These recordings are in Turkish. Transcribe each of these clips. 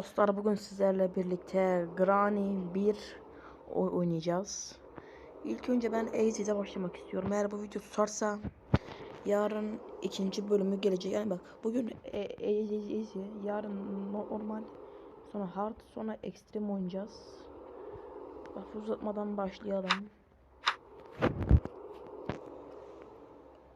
Dostlar bugün sizlerle birlikte Granny 1 oy- oynayacağız. İlk önce ben Easy'de başlamak istiyorum. Eğer bu video tutarsa yarın ikinci bölümü gelecek. Yani bak bugün Easy, yarın no- normal, sonra hard, sonra extreme oynayacağız. Lafı uzatmadan başlayalım.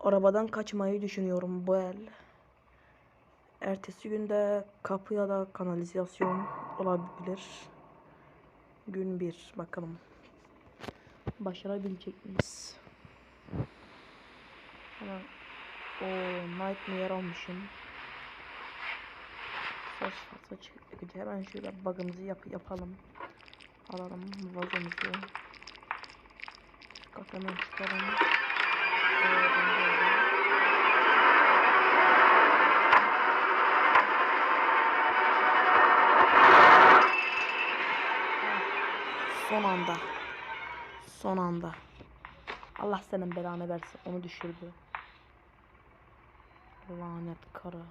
Arabadan kaçmayı düşünüyorum bu el. Ertesi günde kapı ya da kanalizasyon olabilir. Gün bir bakalım. Başarabilecek miyiz? Hemen o Nightmare almışım. Saç saç güzel. Hemen şöyle bug'ımızı yap yapalım. Alalım vazomuzu. Kafamı çıkaralım. Ee, Son anda. Son anda. Allah senin belanı versin. Onu düşürdü. Lanet karı.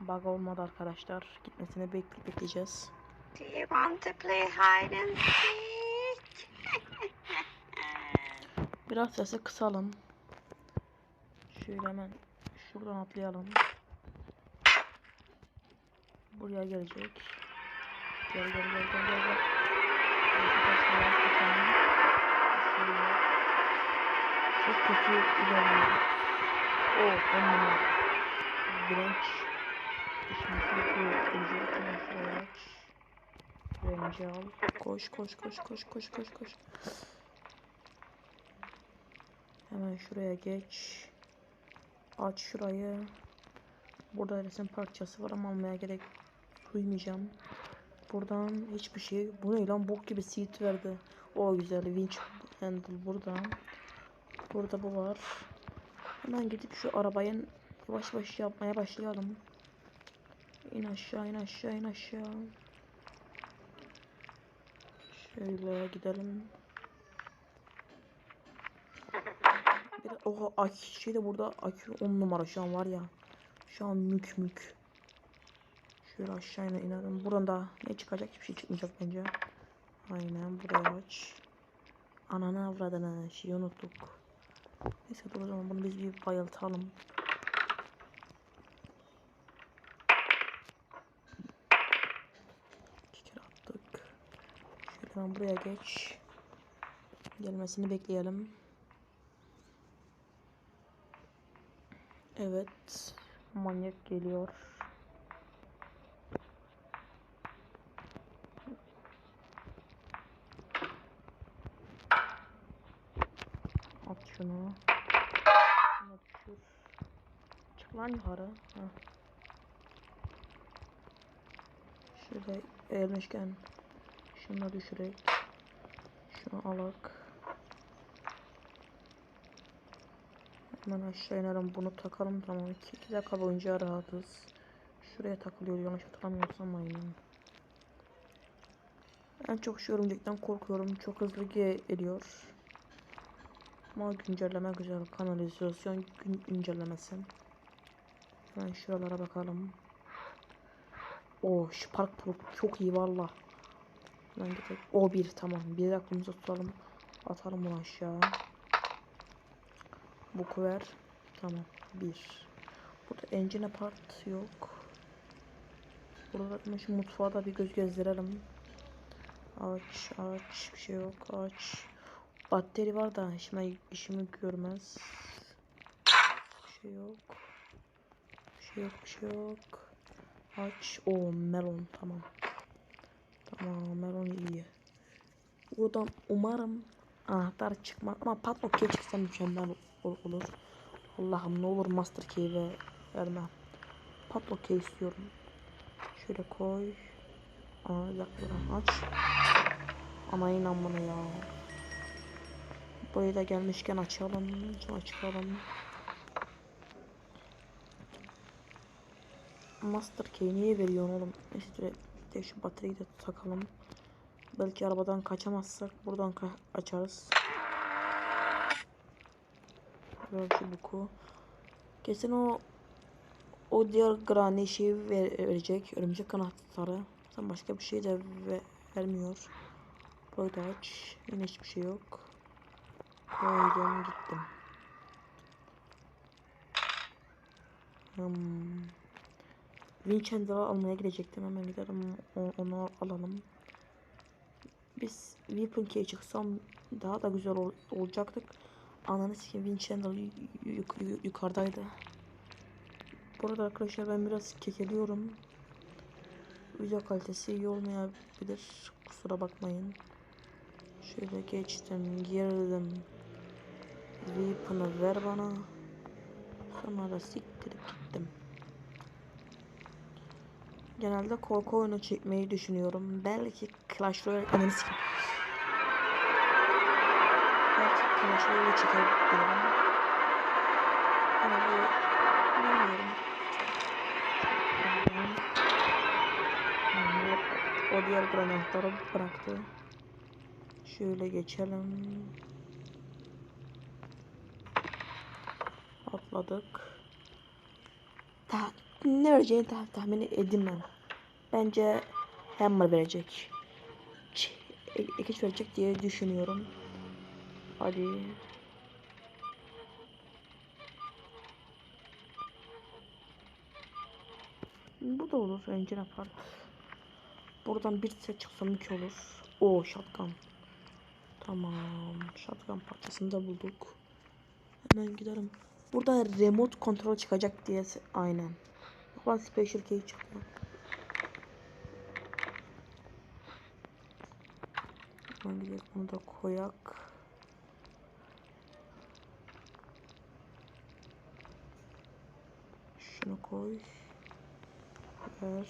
Bug olmadı arkadaşlar. Gitmesini bekle bekleyeceğiz. Do you want to play hide and seek? Biraz sesi kısalım. Şöyle hemen şuradan atlayalım. Buraya gelecek. Gel gel gel gel gel. gel. Çok kötü ilerliyoruz. Oh on numara. Branch. İşimizi yapıyor. Gelecek. Hemen şuraya aç. Range al. Koş koş koş koş koş koş koş. Hemen şuraya geç. Aç şurayı. Burada resim parçası var ama almaya gerek duymayacağım. Buradan hiçbir şey. Bu ne lan bok gibi seat verdi. O güzel winch handle burada. Burada bu var. Hemen gidip şu arabayı yavaş yavaş yapmaya başlayalım. İn aşağı in aşağı in aşağı. Şöyle gidelim. Oha akü şey de burada akü 10 numara şu an var ya. Şu an mük mük. Şöyle aşağı ine inelim. Burada ne çıkacak hiçbir şey çıkmayacak bence. Aynen buraya aç. Ananı avradını şeyi unuttuk. Neyse dur o zaman bunu biz bir bayıltalım. İki kere attık. Şöyle buraya geç. Gelmesini bekleyelim. Evet. Manyak geliyor. Şunu düşür. Çık lan yukarı. Heh. Şöyle eğilmişken şunu düşürek. Şunu alak. Hemen aşağı inelim bunu takalım tamam 2, 2 dakika boyunca rahatız. Şuraya takılıyor yanlış hatırlamıyorsam aynen. En çok şu örümcekten korkuyorum. Çok hızlı geliyor. Ama güncelleme güzel. Kanalizasyon gün güncellemesi. Hemen şuralara bakalım. O şu park pro çok iyi valla. Hemen gidelim. O bir tamam. Bir aklımıza tutalım. Atalım bunu aşağı. Bu kuver. Tamam. Bir. Burada engine part yok. Burada şu mutfağa da bir göz gezdirelim. Aç aç bir şey yok aç. Batteri var da işime, işimi görmez. Bir şey yok. Bir şey yok bir şey yok. Aç. O melon tamam. Tamam melon iyi. Buradan umarım anahtar çıkma ama patron key çıksa mükemmel ol- olur. Allah'ım ne olur master key ve verme. Patron istiyorum. Şöyle koy. Aa yaklaşık aç. Ama inan bana ya. Burayı da gelmişken açalım. Açalım. Master key niye veriyorsun oğlum? Direkt de şu bataryayı da takalım. Belki arabadan kaçamazsak buradan ka açarız. Böyle şu buku. Kesin o O diğer granny şeyi ver- verecek. Örümcek kanatları. Zaten başka bir şey de ve- vermiyor. Burayı da aç. Yine hiçbir şey yok. Koydum gittim. Hmm. Winchender'ı almaya gidecektim. Hemen gidelim. Onu alalım. Biz Weapon Key'e çıksam daha da güzel ol- olacaktık. Ananı yuk- yu- yukarıdaydı. Burada arkadaşlar ben biraz kekeliyorum. Video kalitesi iyi olmayabilir. Kusura bakmayın. Şöyle geçtim, girdim. Weapon'ı ver bana. Sonra da siktirip gittim. Genelde korku oyunu çekmeyi düşünüyorum. Belki Clash Royale ananı. Belki Clash Royale çekebilirim. Ama bu bilmiyorum. O diğer granatları bıraktı. Şöyle geçelim. Atladık. Ta ne vereceğini tah tahmin edemem. Bence Hammer verecek. E- Ekiç verecek diye düşünüyorum. Hadi. Bu da olur. Engine apart. Buradan bir set çıksa mük olur. O shotgun. Tamam. Shotgun parçasını da bulduk. Hemen gidelim. Burada remote kontrol çıkacak diye aynen. Bak special key çıktı. Hemen gidelim bunu da koyak. Şunu koy. Ver.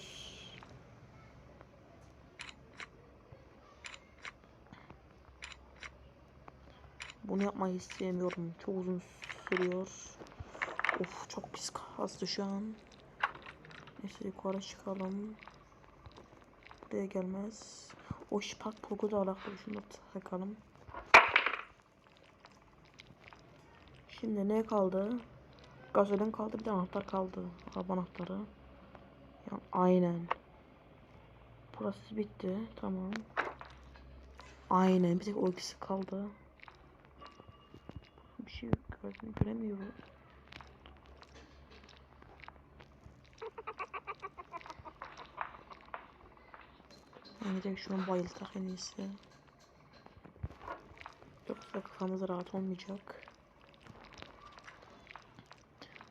Bunu yapmayı istemiyorum. Çok uzun sürüyor. Of çok pis kastı şu an. Neyse yukarı çıkalım. Buraya gelmez. O şipak pogu da alakalı. Şunu takalım. Şimdi ne kaldı? Gasolin kaldı bir de anahtar kaldı. Araba anahtarı. Ya, aynen. Burası bitti. Tamam. Aynen bir tek o ikisi kaldı. Gördüm, göremiyorum. Yani direkt şunu bayıltak en iyisi. Yoksa kafamız rahat olmayacak.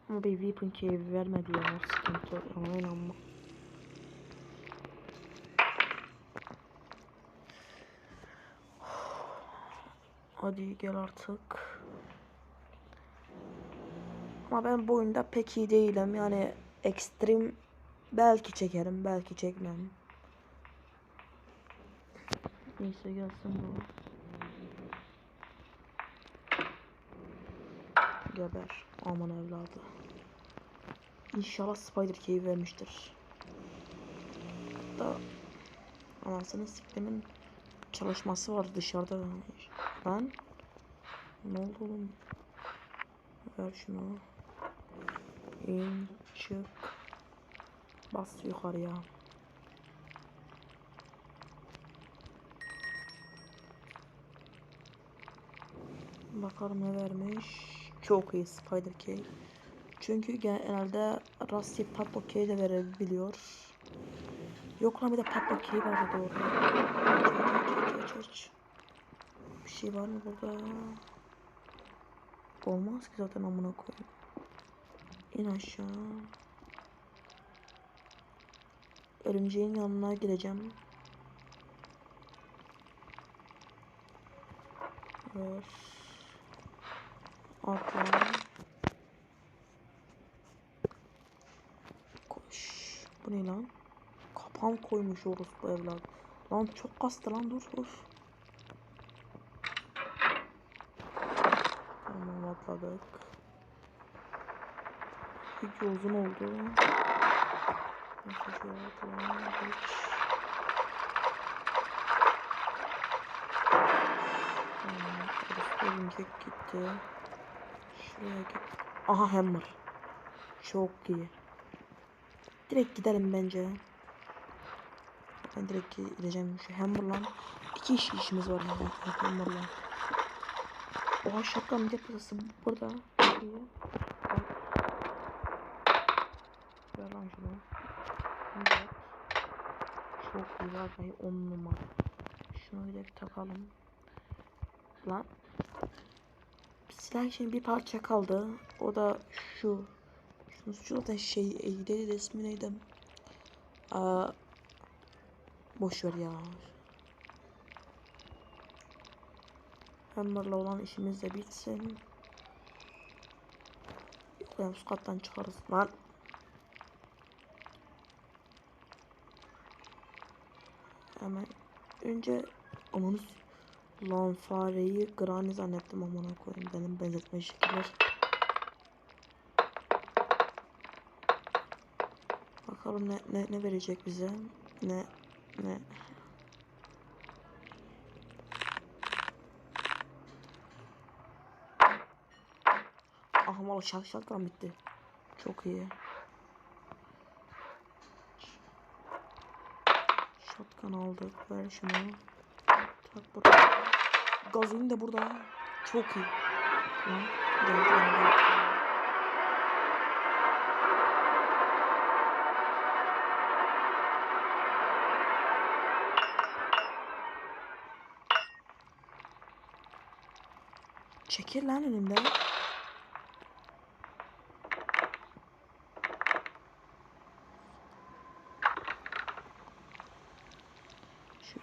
Ama bir weapon key vermedi ya o sıkıntı. Ama inanma. Hadi gel artık. Ama ben bu oyunda pek iyi değilim. Yani ekstrem belki çekerim, belki çekmem. Neyse gelsin bu. Geber. Aman evladı. İnşallah Spider Key'i vermiştir. Da anasını siktimin çalışması var dışarıda. Ben ne oldu oğlum? Ver şunu. İn, çık. Bas yukarıya. Bakalım ne vermiş. Çok iyi Spider Key. Çünkü genelde Rusty Padlock Key de verebiliyor. Yok lan bir de Padlock Key doğru. Aç aç aç aç aç. Bir şey var mı burada? Olmaz ki zaten amına koyayım. İn aşağı. Örümceğin yanına gideceğim. Ver. Atla. Koş. Bu ne lan? Kapan koymuş orospu evlat. Lan çok kastı lan dur dur. Tamam atladık. Video uzun oldu. Örümcek gitti. Şuraya git. Aha hammer. Çok iyi. Direkt gidelim bence. Ben direkt gideceğim şu Hammer'la. İki iş işimiz var Hammer'la. Oha şapkanın deposu burada. İyi. Bak. Ver lan şunu. At. Çok iyi vallahi on numara. Şunu bir de bir takalım. Lan. Silah için bir parça kaldı. O da şu. Şunu şu zaten şey neydi resmi neydi? Aa, boş ver ya. Hammer'la olan işimiz de bitsin. Yok ya üst kattan çıkarız. Lan. Hemen önce onu lan fareyi Granny zannettim amına koyayım benim benzetme şekiller. Bakalım ne, ne ne verecek bize? Ne ne Aha valla şak şakran bitti. Çok iyi. Shotgun aldık. Ver şunu. Tak burada. Gazin de burada. Çok iyi. Lan. Geldi geldi. Çekil lan önümden.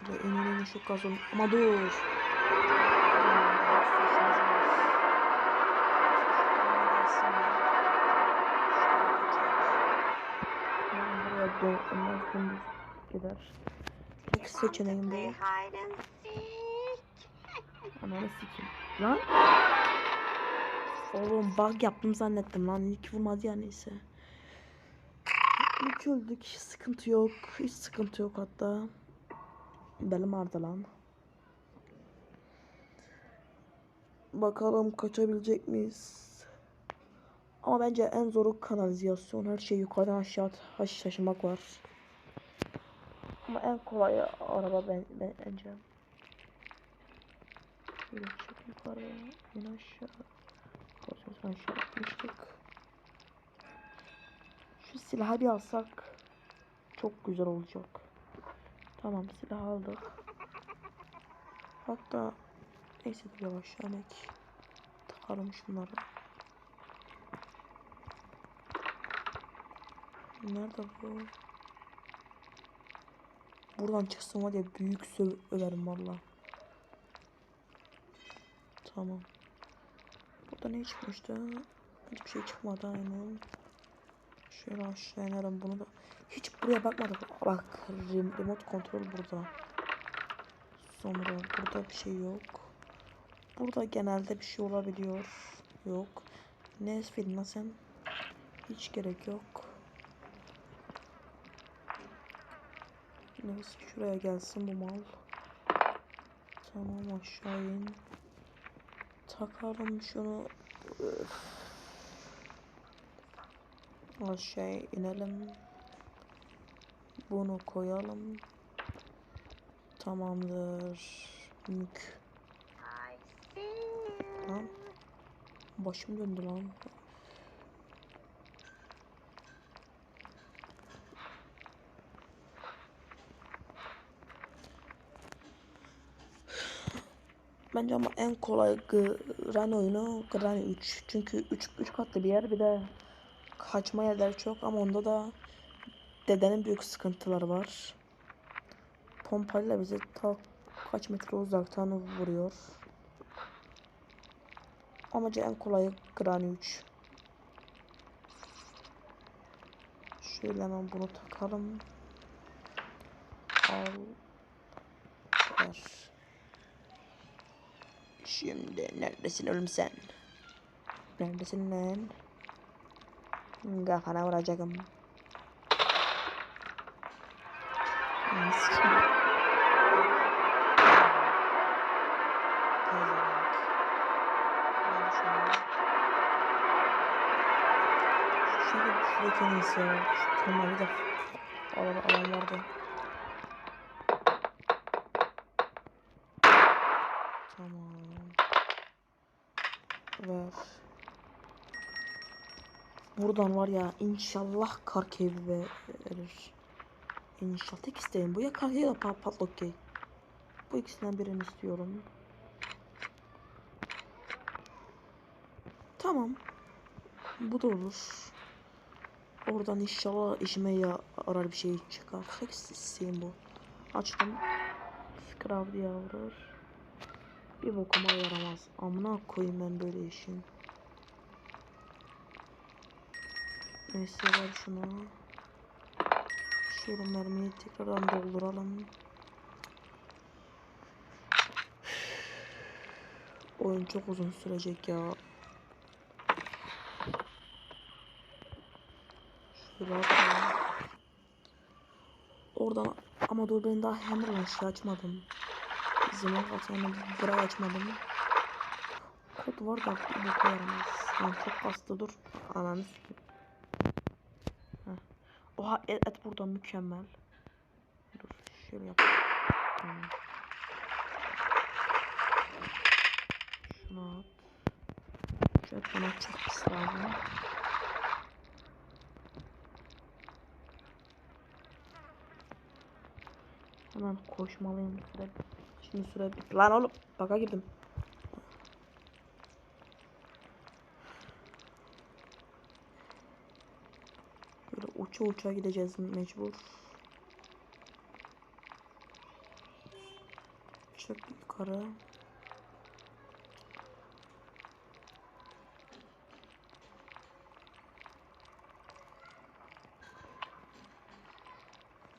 Şöyle şu gazon. Ama dur. Ondan dümdüz gider. Tek seçeneğim bu. Ananı sikeyim. Lan. Oğlum bug yaptım zannettim lan. İlk vurmadı ya neyse. İlk öldük. Hiç sıkıntı yok. Hiç sıkıntı yok hatta. Belim ağrıdı lan. Bakalım kaçabilecek miyiz? Ama bence en zoru kanalizasyon. Her şey yukarıdan aşağı taş taşımak var. Ama en kolayı araba ben, ben- bence. Şöyle çık yukarı, in aşağı. Pozisyon aşağı atmıştık. Şu silahı bir alsak çok güzel olacak. Tamam silah aldık. Hatta neyse yavaş yemek. Takalım şunları. Nerede bu? Buradan çıksın var ya büyük söverim valla. Tamam. Burada ne çıkmıştı? Hiçbir şey çıkmadı aynen. Şöyle aşağı inerim bunu da. Hiç buraya bakmadık. Bak rem- remote kontrol burada. Sonra burada bir şey yok. Burada genelde bir şey olabiliyor. Yok. Ne esfedin lan sen? Hiç gerek yok. Neyse şuraya gelsin bu mal. Tamam aşağı in. Takalım şunu. Öf. Aşağı inelim. Bunu koyalım. Tamamdır. Mük. Lan. Başım döndü lan. Bence ama en kolay Gran oyunu Gran 3. Çünkü 3 3 katlı bir yer bir de kaçma yerleri çok ama onda da dedenin büyük sıkıntıları var. Pompayla bizi ta kaç metre uzaktan vuruyor. Amacı en kolayı Granny 3. Şöyle hemen bunu takalım. Al. Ver. Şimdi neredesin oğlum sen? Neredesin lan? Kafana vuracağım. Nasıl? En iyisi ya. Şu da alan, alan vardı. Tamam. Ver. Buradan var ya inşallah kar keyfi verir. İnşallah tek isteğim bu ya kar ya da pat patlok key. Bu ikisinden birini istiyorum. Tamam. Bu da olur. Oradan inşallah işime ya arar bir şey çıkar. Tek isteğim bu. Açtım. Scrub diye vurur. Bir bokuma yaramaz. Amına koyayım ben böyle işin. Neyse ver şunu. Şöyle mermiyi tekrardan dolduralım. Oyun çok uzun sürecek ya. Şöyle. Oradan ama dur ben daha Hammer'la şey açmadım. Zaman altına burayı açmadım. Kod var da boku yaramaz. Yani çok bastı dur. Ananı sikeyim. Oha et, et burada mükemmel. Dur şöyle yap. Şunu at. Şu et bana çok pis lazım. Hemen koşmalıyım. Şimdi süre bitti. Lan oğlum baka girdim. Böyle uça uça gideceğiz mecbur. Çok yukarı.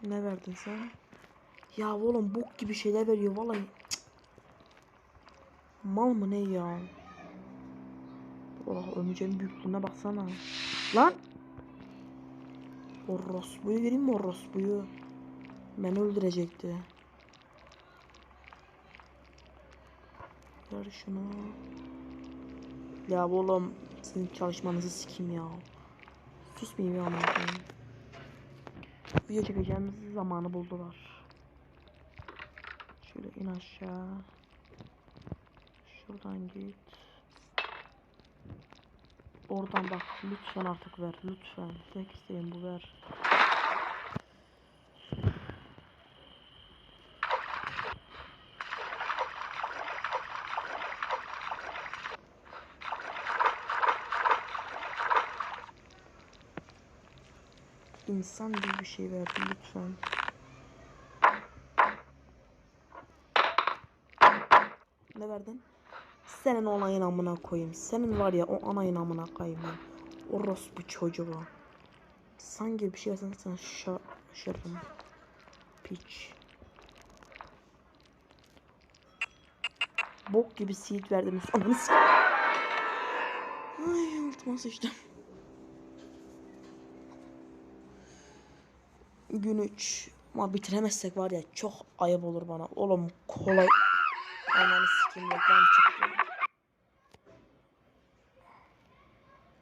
Ne verdin sen? Ya oğlum bok gibi şeyler veriyor vallahi. Mal mı ne ya? Oh ömeceğin büyüklüğüne baksana. Lan! Orospuyu vereyim mi orospuyu? Beni öldürecekti. Ver şunu. Ya oğlum sizin çalışmanızı sikeyim ya. Susmayayım ya koyayım. Video çekeceğimiz zamanı buldular. Şöyle in aşağı. Şuradan git. Oradan bak lütfen artık ver lütfen. Tek isteğim bu ver. İnsan gibi bir şey verdi lütfen. Ne verdin? Senin olayın amına koyayım. Senin var ya o anayın amına koyayım ya. Orospu çocuğu. Sanki bir şey versen sana şaşırırım. Piç. Bok gibi seed verdim. Ananı Ay altıma sıçtım. Gün 3. Ama bitiremezsek var ya çok ayıp olur bana. Oğlum kolay. Ananı sikeyim reklam çıktı.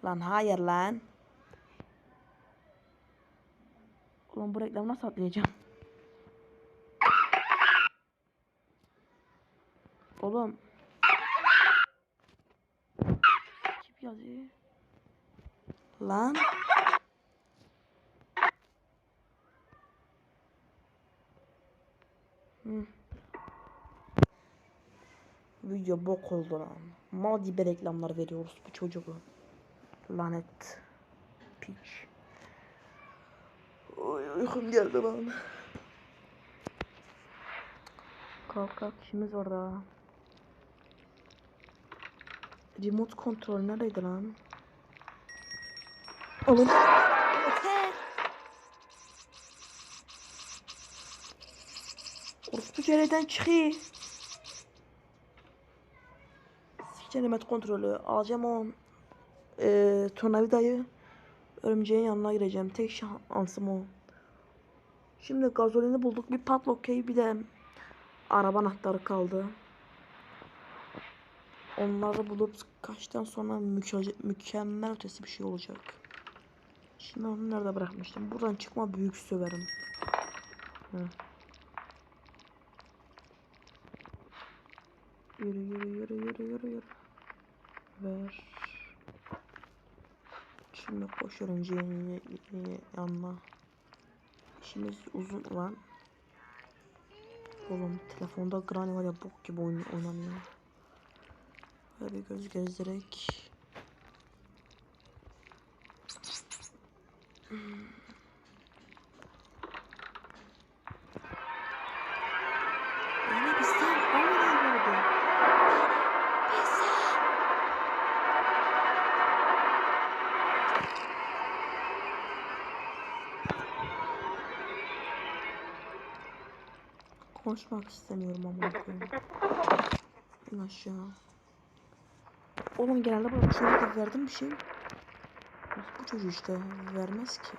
Lan hayır lan. Ulan bu reklamı nasıl atlayacağım? Oğlum. Kim yazıyor? Lan. Hı. Video bok oldu lan. Mal gibi reklamlar veriyoruz bu çocuğu. Lanet. Piç. Oy uykum geldi lan. Kalk kalk işimiz var daha. Remote kontrol neredeydi lan? Oğlum. Orospu cereden çıkıyor. Kelimet kontrolü alacağım o e, tornavidayı örümceğin yanına gireceğim. Tek şansım o. Şimdi gazolini bulduk. Bir padlock key bir de araba anahtarı kaldı. Onları bulup kaçtan sonra müke- mükemmel ötesi bir şey olacak. Şimdi onu nerede bırakmıştım? Buradan çıkma büyük söverim. Hı. Yürü yürü yürü yürü yürü yürü. Ver. Şimdi koşuyorum Jenny'nin yanına. İşimiz uzun lan. Oğlum telefonda Granny var ya bok gibi oyun oynanıyor. Böyle göz gezdirek. Konuşmak istemiyorum ama koyayım. İn aşağı. Oğlum genelde bana çocuk verdim bir şey. Bu çocuğu işte vermez ki.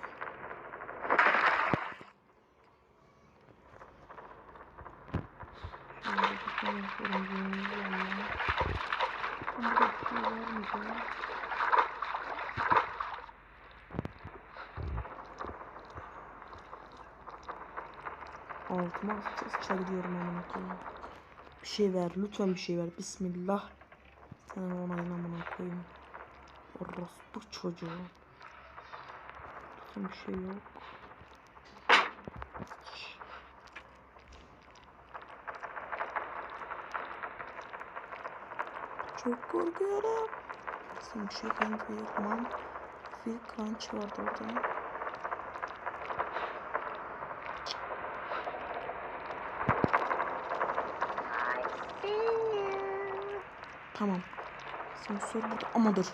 Şöyle bir tane yapıyorum günümüz yanına. Ben burada bir şey vermeyeceğim. Altıma sıça gidiyorum amına koyayım. Bir şey ver lütfen bir şey ver. Bismillah. Sen ona inanmına koyayım. Orospu çocuğu. Lütfen bir şey yok. Çok korkuyorum. Chicken bir man. Bir crunch vardı orada. Tamam. Sensör burada ama dur.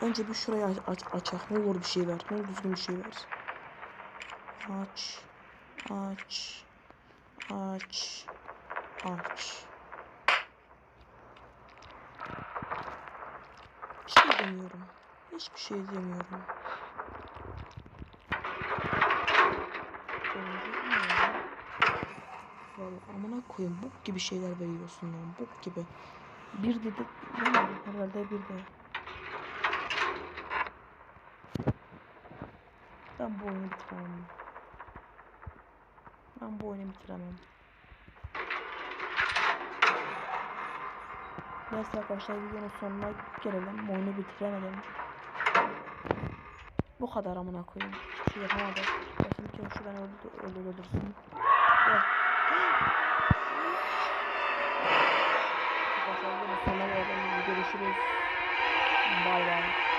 Önce bir şurayı aç, aç açak. Ne olur bir şey ver. Ne olur düzgün bir şey ver. Aç. Aç. Aç. Aç. Bir şey demiyorum. Hiçbir şey demiyorum. Vallahi amına koyayım bok gibi şeyler veriyorsun lan bok gibi. Bir dedi? Herhalde bir de. Ben bu oyunu bitiremem. Ben bu oyunu bitiremem. Neyse arkadaşlar videonun sonuna gelelim. Bu oyunu bitiremedim. Bu kadar amına koyayım. Hiçbir şey yapamadım. Ki şu ben öldü, öldü öldürsün. Evet. Videonun sonuna gelelim. Görüşürüz. Bay bay.